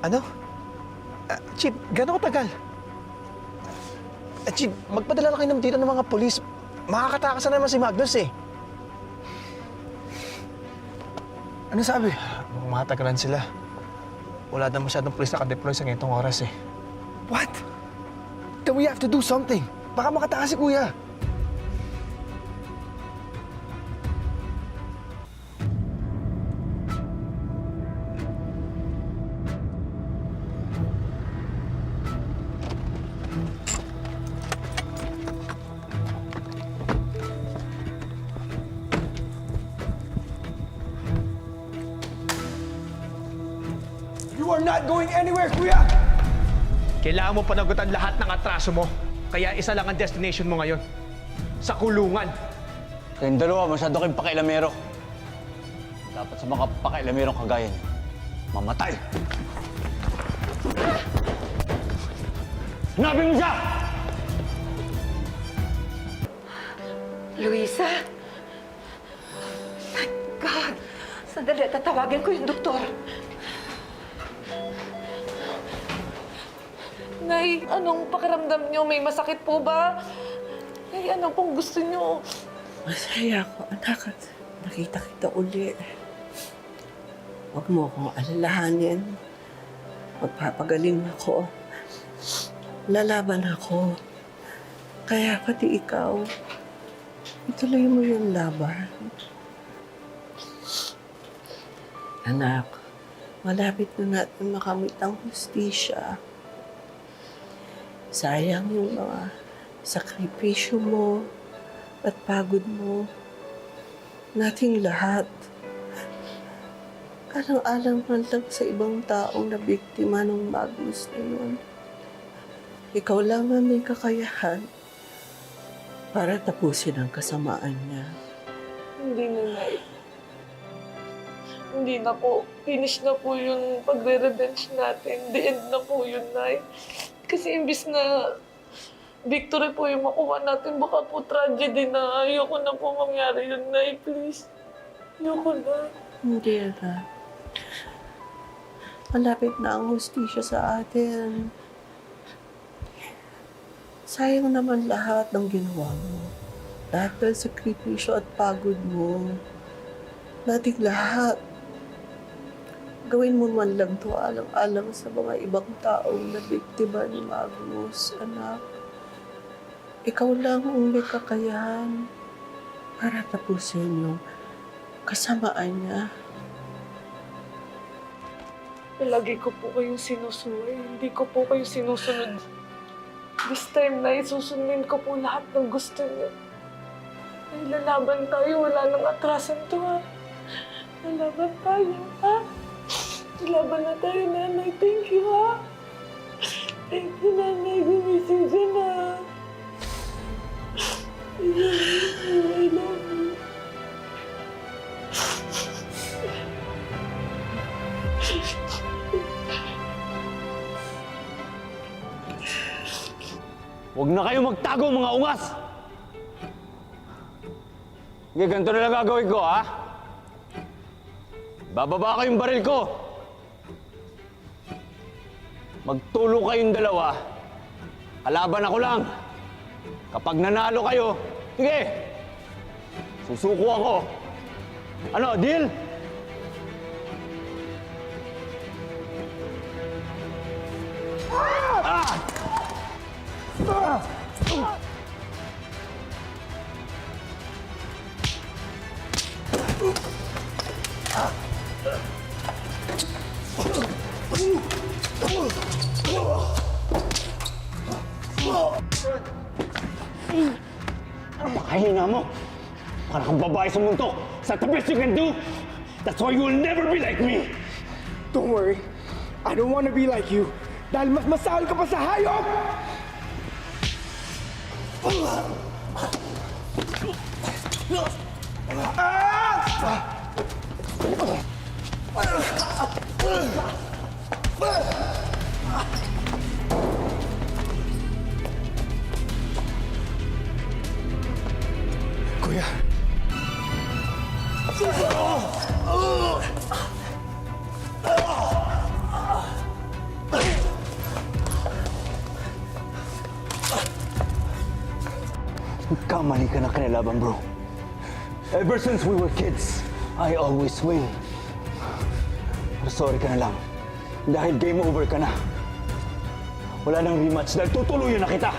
Ano? Ah, Chief, gano'ng katagal? Ah, Chief, magpadala na kayo ng dito ng mga polis. Makakatakas na naman si Magnus eh. Ano sabi? Matagalan sila. Wala na masyadong polis nakadeploy sa ganitong oras eh. What? Then we have to do something. Baka makatakas si Kuya. You are not going anywhere, Kuya! Kailangan mo panagutan lahat ng atraso mo. Kaya isa lang ang destination mo ngayon. Sa kulungan. Kayong dalawa, masyado kayong pakailamero. Dapat sa mga pakailamero kagaya niyo, mamatay. Hanapin mo siya! Luisa? My God! Sandali, tatawagin ko yung doktor. Nay, anong pakiramdam niyo? May masakit po ba? Nay, ano pong gusto niyo? Masaya ako, anak. Nakita kita uli. Huwag mo akong alalahanin. Magpapagaling ako. Lalaban ako. Kaya pati ikaw, ituloy mo yung laban. Anak, malapit na natin makamit ang hustisya. Sayang yung mga sakripisyo mo at pagod mo. Nating lahat. Alang-alang man lang sa ibang taong na biktima ng Magnus na yun. Ikaw lamang may kakayahan para tapusin ang kasamaan niya. Hindi na, Nay. Hindi na po. Finish na po yung pagre-revenge natin. The end na po yun, Nay. Kasi imbis na victory po yung makuha natin, baka po tragedy na. Ayoko na po mangyari yun, Nay. Please. Ayoko na. Hindi na. Malapit na ang hustisya sa atin. Sayang naman lahat ng ginawa mo. Lahat ng sakripisyo at pagod mo. Nating lahat. Gawin mo man lang to alang-alang sa mga ibang taong na biktima ni Magnus, anak. Ikaw lang ang may kakayahan para tapusin yung kasamaan niya. Lagi ko po kayong sinusuway. Hindi ko po kayo sinusunod. This time na isusundin ko po lahat ng gusto niyo. Ay, lalaban tayo. Wala nang atrasan to, ha? Lalaban tayo, ha? Lalaban na tayo, nanay. Thank you, ha? Thank you, nanay. Gumising ka na. I love you. I love you. Huwag na kayo magtago, mga ungas! Sige, ganito na lang gagawin ko, ha? Bababa ko yung baril ko. Magtulong kayong dalawa. Kalaban ako lang. Kapag nanalo kayo, sige, susuko ako. Ano, deal? Pakahina mo. Para kang babae sa mundo. That the best you can do? That's why you will never be like me. Don't worry. I don't want to be like you. Dahil mas masahal ka pa sa hayop! kuya. Kamali ka na kinilaban, bro. Ever since we were kids, I always win. Pero sorry ka na lang. Dahil game over ka na. Wala nang rematch dahil tutuluyan na kita.